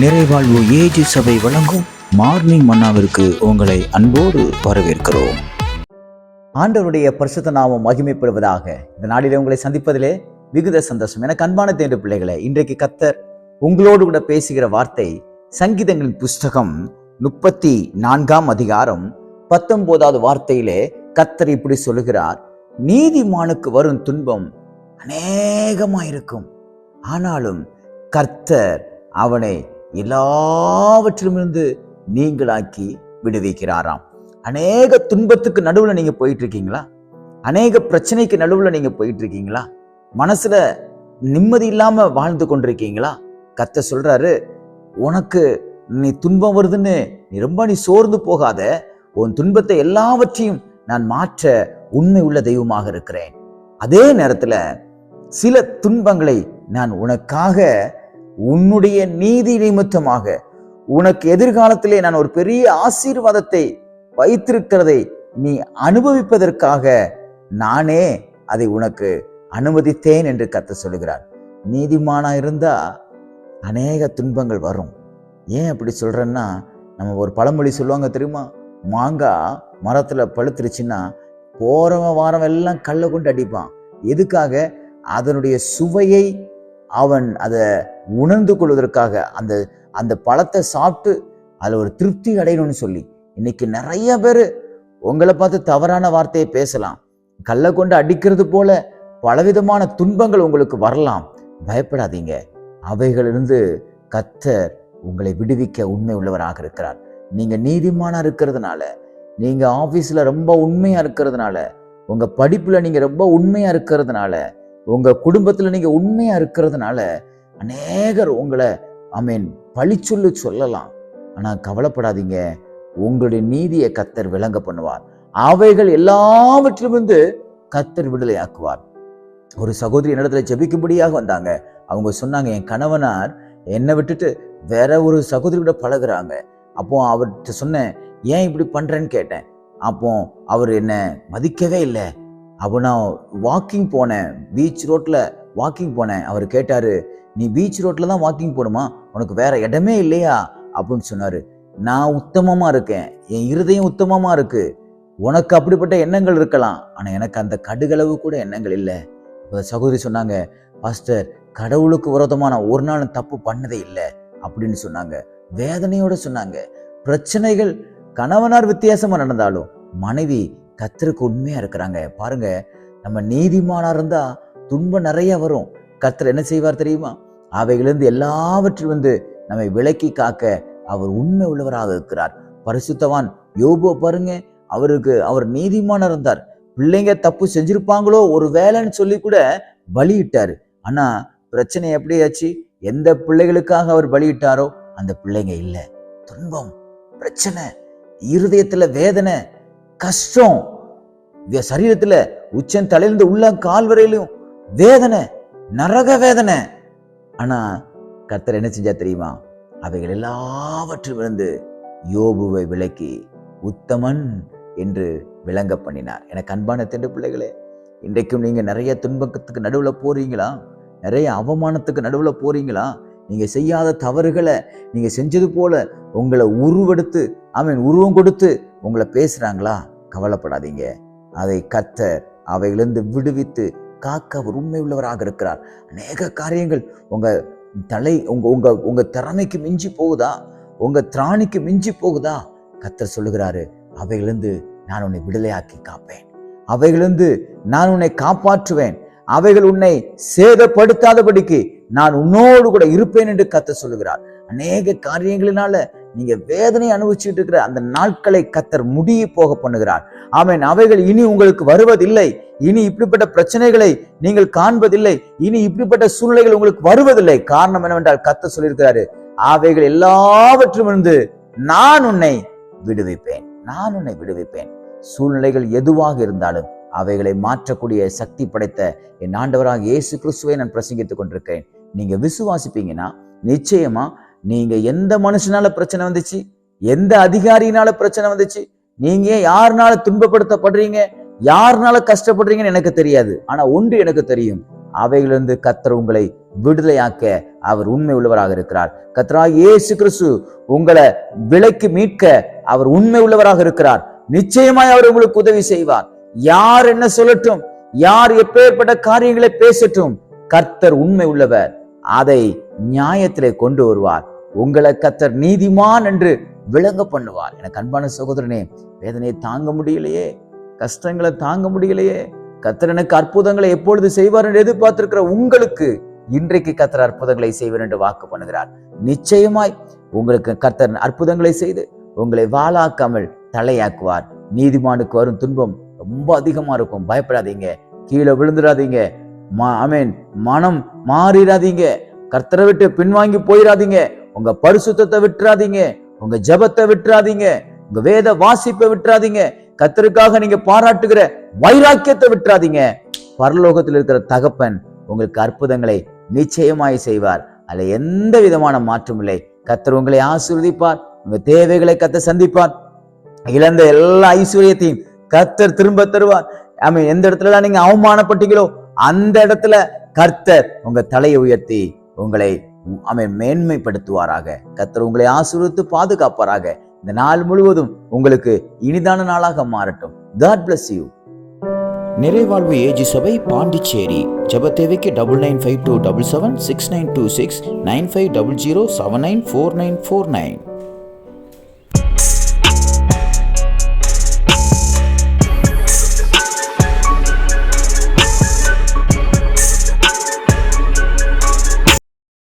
நிறைவாழ்வு AG சபை வழங்கும் morning மன்னாவிற்கு உங்களை அன்போடு வரவேற்கிறோம். ஆண்டவருடைய பரிசுத்த நாமம் மகிமைப்படுவதாக இந்த நாளிலே உங்களை சந்திப்பதிலே மிகுந்த சந்தோஷம். எனக்கு அன்பான தேர்ந்த பிள்ளைகளை இன்றைக்கு கத்தர் உங்களோடு கூட பேசுகிற வார்த்தை சங்கீதங்களின் புஸ்தகம் முப்பத்தி நான்காம் அதிகாரம் பத்தொன்பதாவது வார்த்தையிலே கத்தர் இப்படி சொல்லுகிறார் நீதிமானுக்கு வரும் துன்பம் அநேகமாயிருக்கும். ஆனாலும் கர்த்தர் அவனை எல்லாவற்றிலுமிருந்து நீங்களாக்கி விடுவிக்கிறாராம். அநேக துன்பத்துக்கு நடுவில் நீங்கள் போயிட்டு இருக்கீங்களா அநேக பிரச்சனைக்கு நடுவில் நீங்கள் போயிட்டு இருக்கீங்களா மனசுல நிம்மதி இல்லாமல் வாழ்ந்து கொண்டிருக்கீங்களா? கத்த சொல்கிறாரு உனக்கு நீ துன்பம் வருதுன்னு நீ ரொம்ப நீ சோர்ந்து போகாத. உன் துன்பத்தை எல்லாவற்றையும் நான் மாற்ற உண்மை உள்ள தெய்வமாக இருக்கிறேன். அதே நேரத்தில் சில துன்பங்களை நான் உனக்காக உன்னுடைய நீதி நிமித்தமாக உனக்கு எதிர்காலத்திலே நான் ஒரு பெரிய ஆசீர்வாதத்தை வைத்திருக்கிறதை நீ அனுபவிப்பதற்காக நானே அதை உனக்கு அனுமதித்தேன் என்று கத்த சொல்லுகிறார். நீதிமானா இருந்தா அநேக துன்பங்கள் வரும். ஏன் அப்படி சொல்றேன்னா நம்ம ஒரு பழமொழி சொல்லுவாங்க தெரியுமா? மாங்காய் மரத்துல பழுத்துருச்சுன்னா போறவன் வாரம் எல்லாம் கல்லை கொண்டு அடிப்பான். எதுக்காக? அதனுடைய சுவையை அவன் அதை உணர்ந்து கொள்வதற்காக அந்த அந்த பழத்தை சாப்பிட்டு அதில் ஒரு திருப்தி அடையணும்னு சொல்லி. இன்னைக்கு நிறைய பேர் உங்களை பார்த்து தவறான வார்த்தையை பேசலாம். கல்லை கொண்டு அடிக்கிறது போல பலவிதமான துன்பங்கள் உங்களுக்கு வரலாம். பயப்படாதீங்க. அவைகளிலிருந்து கத்தர் உங்களை விடுவிக்க உண்மை உள்ளவராக இருக்கிறார். நீங்கள் நீதிமானாக இருக்கிறதுனால நீங்கள் ஆஃபீஸில் ரொம்ப உண்மையாக இருக்கிறதுனால உங்கள் படிப்பில் நீங்கள் ரொம்ப உண்மையாக இருக்கிறதுனால உங்க குடும்பத்துல நீங்க உண்மையா இருக்கிறதுனால அநேகர் உங்களை ஐ மீன் சொல்லு சொல்லலாம். ஆனால் கவலைப்படாதீங்க. உங்களுடைய நீதியை கத்தர் விளங்க பண்ணுவார். அவைகள் எல்லாவற்றிலிருந்து கத்தர் விடுதலையாக்குவார். ஒரு சகோதரி என்னிடத்துல ஜெபிக்கும்படியாக வந்தாங்க. அவங்க சொன்னாங்க என் கணவனார் என்னை விட்டுட்டு வேற ஒரு சகோதரி கூட பழகுறாங்க. அப்போ அவர்கிட்ட சொன்னேன் ஏன் இப்படி பண்றேன்னு கேட்டேன். அப்போ அவர் என்ன மதிக்கவே இல்லை. அப்போ நான் வாக்கிங் போனேன். பீச் ரோட்டில் வாக்கிங் போனேன். அவர் கேட்டார் நீ பீச் ரோட்டில் தான் வாக்கிங் போகணுமா உனக்கு வேற இடமே இல்லையா? அப்படின்னு சொன்னார். நான் உத்தமமாக இருக்கேன். என் இருதயம் உத்தமமாக இருக்குது உனக்கு அப்படிப்பட்ட எண்ணங்கள் இருக்கலாம். ஆனால் எனக்கு அந்த கடுகளவு கூட எண்ணங்கள் இல்லை. சகோதரி சொன்னாங்க பாஸ்டர் கடவுளுக்கு விரோதமான நான் ஒரு நாளும் தப்பு பண்ணதே இல்லை. அப்படின்னு சொன்னாங்க. வேதனையோடு சொன்னாங்க. பிரச்சனைகள் கணவனார் வித்தியாசமாக நடந்தாலும் மனைவி கத்தருக்கு உண்மையாக இருக்கிறாங்க. பாருங்க நம்ம நீதிமானாக இருந்தால் துன்பம் நிறைய வரும். கத்தர் என்ன செய்வார் தெரியுமா? அவைகளிலிருந்து எல்லாவற்றிலும் வந்து நம்மை விலக்கி காக்க அவர் உண்மை உள்ளவராக இருக்கிறார். பரிசுத்தவான் யோபோ பாருங்க அவருக்கு அவர் நீதிமானா இருந்தார். பிள்ளைங்க தப்பு செஞ்சிருப்பாங்களோ ஒரு வேலைன்னு சொல்லி கூட பலியிட்டார். ஆனா பிரச்சனை எப்படி ஆச்சு? எந்த பிள்ளைகளுக்காக அவர் பலியிட்டாரோ அந்த பிள்ளைங்க இல்லை. துன்பம் பிரச்சனை இருதயத்துல வேதனை கஷ்டம். வே- சரீரத்துல உச்சன் தலையிலிருந்து உள்ள கால் வரையிலும் வேதனை நரக வேதனை. ஆனா கர்த்தர் என்ன செஞ்சா தெரியுமா? அவைகள் எல்லாவற்றிலிருந்து யோபுவை விளக்கி உத்தமன் என்று விளங்க பண்ணினார். எனக்கு அன்பான தெண்டு பிள்ளைகளே இன்றைக்கும் நீங்கள் நிறைய துன்பத்துக்கு நடுவில் போறீங்களா? நிறைய அவமானத்துக்கு நடுவில் போறீங்களா? நீங்கள் செய்யாத தவறுகளை நீங்கள் செஞ்சது போல உங்களை உருவெடுத்து அவன் உருவம் கொடுத்து உங்களை பேசுறாங்களா? கவலைப்படாதீங்க. அதை கத்தர் அவைகளிலிருந்து விடுவித்து காக்க அவர் உண்மை உள்ளவராக இருக்கிறார். அநேக காரியங்கள் உங்க தலை உங்க உங்க உங்க திறமைக்கு மிஞ்சி போகுதா? உங்க திராணிக்கு மிஞ்சி போகுதா? கத்தர் சொல்லுகிறாரு அவையிலிருந்து நான் உன்னை விடுதலையாக்கி காப்பேன். அவைகளிலிருந்து நான் உன்னை காப்பாற்றுவேன். அவைகள் உன்னை சேதப்படுத்தாதபடிக்கு நான் உன்னோடு கூட இருப்பேன் என்று கத்த சொல்லுகிறார். அநேக காரியங்களினால நீங்க வேதனை அனுபவிச்சுட்டு இருக்கிற அந்த நாட்களை கத்தர் முடிய போக பண்ணுகிறார். ஆமேன். அவைகள் இனி உங்களுக்கு வருவதில்லை. இனி இப்படிப்பட்ட பிரச்சனைகளை நீங்கள் காண்பதில்லை. இனி இப்படிப்பட்ட சூழ்நிலைகள் உங்களுக்கு வருவதில்லை. காரணம் என்னவென்றால் கத்த சொல்லியிருக்கிறாரு அவைகள் எல்லாவற்றும் இருந்து நான் உன்னை விடுவிப்பேன். நான் உன்னை விடுவிப்பேன். சூழ்நிலைகள் எதுவாக இருந்தாலும் அவைகளை மாற்றக்கூடிய சக்தி படைத்த என் ஆண்டவராக இயேசு கிறிஸ்துவை நான் பிரசங்கித்துக் கொண்டிருக்கேன் நீங்க விசுவாசிப்பீங்கன்னா நிச்சயமா நீங்க எந்த மனுஷனால பிரச்சனை வந்துச்சு? எந்த அதிகாரியினால பிரச்சனை வந்துச்சு? நீங்க யாருனால துன்பப்படுத்தப்படுறீங்க? யாருனால கஷ்டப்படுறீங்கன்னு எனக்கு தெரியாது. ஆனா ஒன்று எனக்கு தெரியும். அவைகளிலிருந்து கத்தர் உங்களை விடுதலையாக்க அவர் உண்மை உள்ளவராக இருக்கிறார். கத்ரா ஏசு கிறிஸ்து உங்களை விலைக்கு மீட்க அவர் உண்மை உள்ளவராக இருக்கிறார். நிச்சயமாய் அவர் உங்களுக்கு உதவி செய்வார். யார் என்ன சொல்லட்டும் யார் எப்பேற்பட்ட காரியங்களை பேசட்டும் கர்த்தர் உண்மை உள்ளவர். அதை நியாயத்திலே கொண்டு வருவார். உங்களை கத்தர் நீதிமான் என்று விளங்க பண்ணுவார். எனக்கு அன்பான சகோதரனே வேதனையை தாங்க முடியலையே கஷ்டங்களை தாங்க முடியலையே கத்தர் எனக்கு அற்புதங்களை எப்பொழுது செய்வார் என்று எதிர்பார்த்திருக்கிற உங்களுக்கு இன்றைக்கு கத்தர் அற்புதங்களை செய்வார் என்று வாக்கு பண்ணுகிறார். நிச்சயமாய் உங்களுக்கு கர்த்தர் அற்புதங்களை செய்து உங்களை வாழாக்காமல் தலையாக்குவார். நீதிமானுக்கு வரும் துன்பம் ரொம்ப அதிகமா இருக்கும். பயப்படாதீங்க கீழே விழுந்துடாதீங்க மீன் மனம் மாறிடாதீங்க கர்த்தரை விட்டு பின்வாங்கி போயிடாதீங்க உங்க பரிசுத்தத்தை விட்டுறாதீங்க. உங்க ஜெபத்தை விட்டுறாதீங்க. உங்க வேத வாசிப்பை விட்டுறாதீங்க. கர்த்தருக்காக நீங்க பாராட்டுகிற வைராக்கியத்தை விட்டுறாதீங்க. பரலோகத்தில் இருக்கிற தகப்பன் உங்களுக்கு அற்புதங்களை நிச்சயமாய் செய்வார். அதுல எந்த விதமான மாற்றம் இல்லை. கர்த்தர் உங்களை ஆசீர்வதிப்பார். உங்க தேவைகளை கத்த சந்திப்பார். இழந்த எல்லா ஐஸ்வர்யத்தையும் கர்த்தர் திரும்ப தருவார். ஆமா எந்த இடத்துல நீங்க அவமானப்பட்டீங்களோ அந்த இடத்துல கர்த்தர் உங்க தலையை உயர்த்தி உங்களை அவன் மேன்மைப்படுத்துவாராக. கத்தர் உங்களை ஆசீர்வதித்து பாதுகாப்பாராக. இந்த நாள் முழுவதும் உங்களுக்கு இனிதான நாளாக மாறட்டும். காட் பிளஸ் யூ நிறைவாழ்வு ஏஜி சபை பாண்டிச்சேரி. ஜெப double nine five two double seven six nine two six nine five double zero seven nine four nine four nine.